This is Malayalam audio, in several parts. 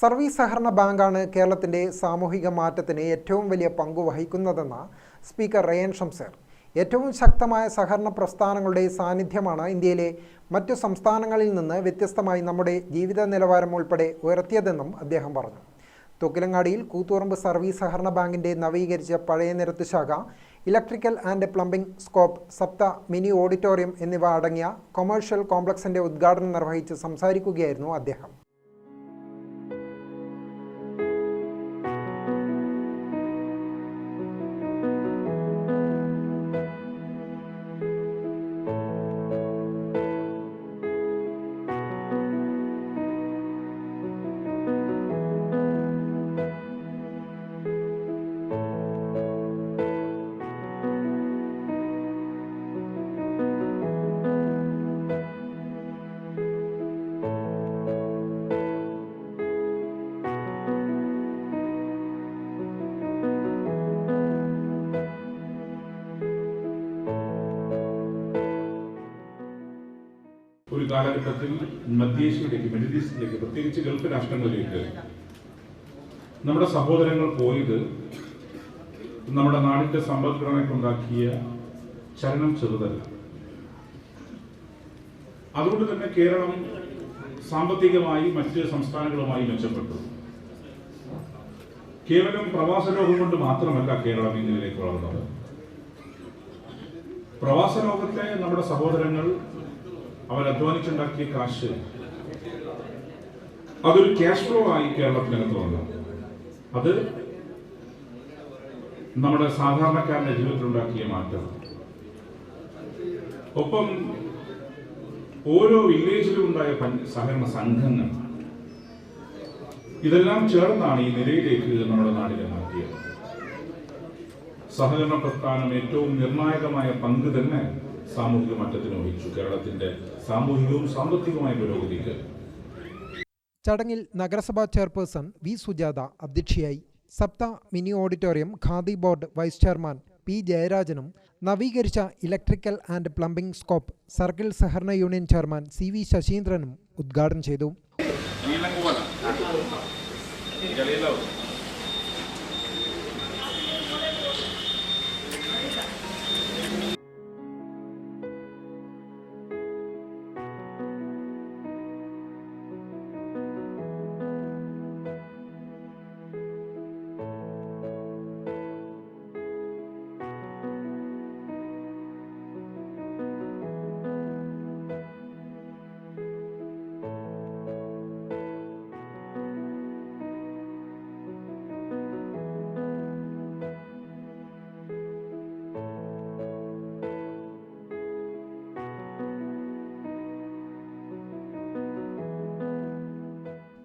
സർവീസ് സഹകരണ ബാങ്കാണ് കേരളത്തിന്റെ സാമൂഹിക മാറ്റത്തിന് ഏറ്റവും വലിയ പങ്ക് വഹിക്കുന്നതെന്ന് സ്പീക്കർ റയൻ ഷംസേർ. ഏറ്റവും ശക്തമായ സഹകരണ പ്രസ്ഥാനങ്ങളുടെ സാന്നിധ്യമാണ് ഇന്ത്യയിലെ മറ്റു സംസ്ഥാനങ്ങളിൽ നിന്ന് വ്യത്യസ്തമായി നമ്മുടെ ജീവിത നിലവാരം ഉൾപ്പെടെ ഉയർത്തിയതെന്നും അദ്ദേഹം പറഞ്ഞു. തൊക്കിലങ്ങാടിയിൽ കൂത്തുറമ്പ് സർവീസ് സഹകരണ ബാങ്കിന്റെ നവീകരിച്ച പഴയ നിരത്ത് ശാഖ electrical and plumbing scope Saptha mini auditorium എന്നിവ അടങ്ങിയ കൊമേഴ്ഷ്യൽ കോംപ്ലക്സിന്റെ ഉദ്ഘാടനം നിർവഹിച്ച് സംസാരിക്കുകയായിരുന്നു അദ്ദേഹം. ഒരു കാലഘട്ടത്തിൽ മധ്യേഷ്യയിലേക്ക് മിഡിൽ ഈസ്റ്റിലേക്ക് പ്രത്യേകിച്ച് ഗൾഫ് രാഷ്ട്രങ്ങളിലേക്ക് നമ്മുടെ സഹോദരങ്ങൾ പോയത് നമ്മുടെ നാടിന്റെ സമ്പദ്ഘടനയ്ക്കുണ്ടാക്കിയ ചലനം ചെറുതല്ല. അതുകൊണ്ട് തന്നെ കേരളം സാമ്പത്തികമായി മറ്റ് സംസ്ഥാനങ്ങളുമായി മെച്ചപ്പെട്ടു. കേവലം പ്രവാസ ലോകം കൊണ്ട് മാത്രമല്ല കേരളം ഇന്നിലേക്ക് വളർന്നത്. പ്രവാസ ലോകത്തെ നമ്മുടെ സഹോദരങ്ങൾ അവർ അധ്വാനിച്ചുണ്ടാക്കിയ കാശ്. അതൊരു ക്യാഷ് ഫ്ലോ ആയി കേരളത്തിനകത്ത് വന്നു അത് നമ്മുടെ സാധാരണക്കാരന്റെ ജീവിതത്തിലുണ്ടാക്കിയ മാറ്റം. ഒപ്പം ഓരോ വില്ലേജിലും ഉണ്ടായ സഹകരണ സംഘങ്ങൾ. ഇതെല്ലാം ചേർന്നാണ് ഈ നിലയിലേക്ക് നമ്മുടെ നാടിനെ മാറ്റിയത്. സഹകരണ പ്രസ്ഥാനം ഏറ്റവും നിർണായകമായ പങ്ക് തന്നെ സാമൂഹിക മാറ്റത്തിന് വഹിച്ചു കേരളത്തിന്റെ സാമൂഹികവും സാമ്പത്തികവുമായ പുരോഗതിക്ക്. ചടങ്ങിൽ നഗരസഭാ ചെയർപേഴ്സൺ വി സുജാത അധ്യക്ഷയായി Saptha mini auditorium Khadi board vice chairman P ജയരാജനും നവീകരിച്ച electrical and plumbing scope circle സഹകരണ യൂണിയൻ ചെയർമാൻ സി വി ശശീന്ദ്രനും ഉദ്ഘാടനം ചെയ്തു.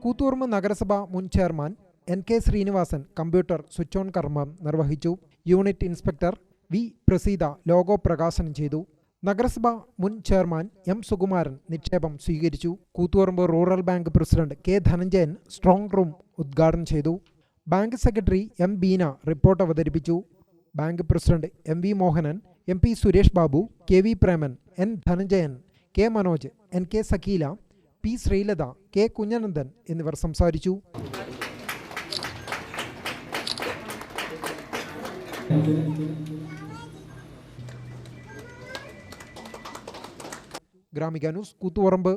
കൂത്തുപറമ്പ് നഗരസഭ മുൻ chairman N K Sreenivasan computer switch on കർമ്മം നിർവഹിച്ചു. Unit inspector V Praseetha logo പ്രകാശനം ചെയ്തു. നഗരസഭ മുൻ ചെയർമാൻ എം സുകുമാരൻ നിക്ഷേപം സ്വീകരിച്ചു. Koothuparamba rural bank president K Dhananjayan strong room ഉദ്ഘാടനം ചെയ്തു. Bank secretary M Beena report അവതരിപ്പിച്ചു. Bank president M V Mohanan M P Suresh Babu K V Preman N Dhananjayan K Manoj N K Sakkeela P Sreelatha K Kunhanandan എന്നിവർ സംസാരിച്ചു. ഗ്രാമിക ന്യൂസ് കൂത്തുപറമ്പ്.